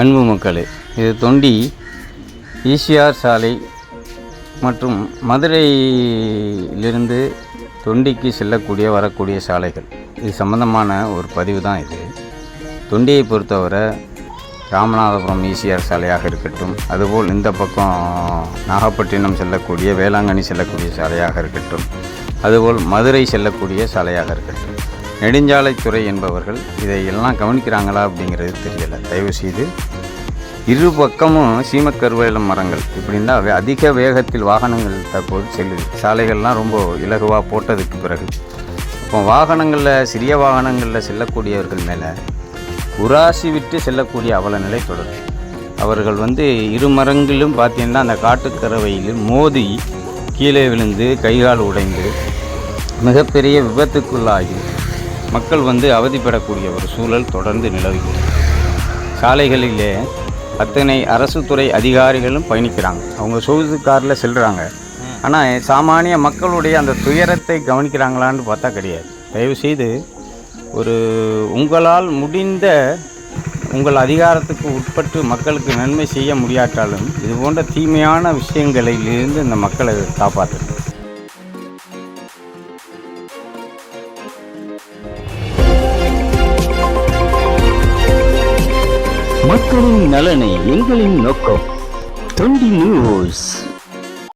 அன்பு மக்களே இது தொண்டி ஈசிஆர் சாலை மற்றும் மதுரையிலிருந்து தொண்டிக்கு செல்லக்கூடிய வரக்கூடிய சாலைகள். இது சம்பந்தமான ஒரு பதிவு தான் இது. தொண்டியை பொறுத்தவரை ராமநாதபுரம் ஈசிஆர் சாலையாக இருக்கட்டும் அதுபோல் இந்த பக்கம் நாகப்பட்டினம் செல்லக்கூடிய வேளாங்கண்ணி செல்லக்கூடிய சாலையாக இருக்கட்டும் அதுபோல் மதுரை செல்லக்கூடிய சாலையாக இருக்கட்டும். நெடுஞ்சாலைத்துறை என்பவர்கள் இதை எல்லாம் கவனிக்கிறாங்களா அப்படிங்கிறது தெரியலை. தயவுசெய்து இரு பக்கமும் சீமக்கருவேலம் மரங்கள். இப்படின்னா வே- அதிக வேகத்தில் வாகனங்கள் தற்போது செல்லுது. சாலைகள்லாம் ரொம்ப இலகுவாக போட்டதுக்கு பிறகு. இப்போ வாகனங்களில் சிறிய வாகனங்களில் செல்லக்கூடியவர்கள் மேலே உராசி விட்டு செல்லக்கூடிய அவல நிலை தொடரும். அவர்கள் வந்து இரு மரங்களிலும் பார்த்தீங்கன்னா அந்த காட்டுக்கறவையில் மோதி கீழே விழுந்து கைகால் உடைந்து மிகப்பெரிய விபத்துக்குள்ளாகி மக்கள் வந்து அவதிப்படக்கூடிய ஒரு சூழல் தொடர்ந்து நிலவுகிறது சாலைகளிலே அத்தனை அரசு துறை அதிகாரிகளும் பயணிக்கிறாங்க. அவங்க சொகுசு காரில் செல்கிறாங்க ஆனால் சாமானிய மக்களுடைய அந்த துயரத்தை கவனிக்கிறாங்களான்னு பார்த்தா கிடையாது. தயவுசெய்து ஒரு உங்களால் முடிந்த உங்கள் அதிகாரத்துக்கு உட்பட்டு மக்களுக்கு நன்மை செய்ய முடியாட்டாலும் இது போன்ற தீமையான விஷயங்களிலிருந்து இந்த மக்களை காப்பாற்றுங்க மக்களின் நலனை எங்களின் நோக்கம். தொண்டி நியூஸ்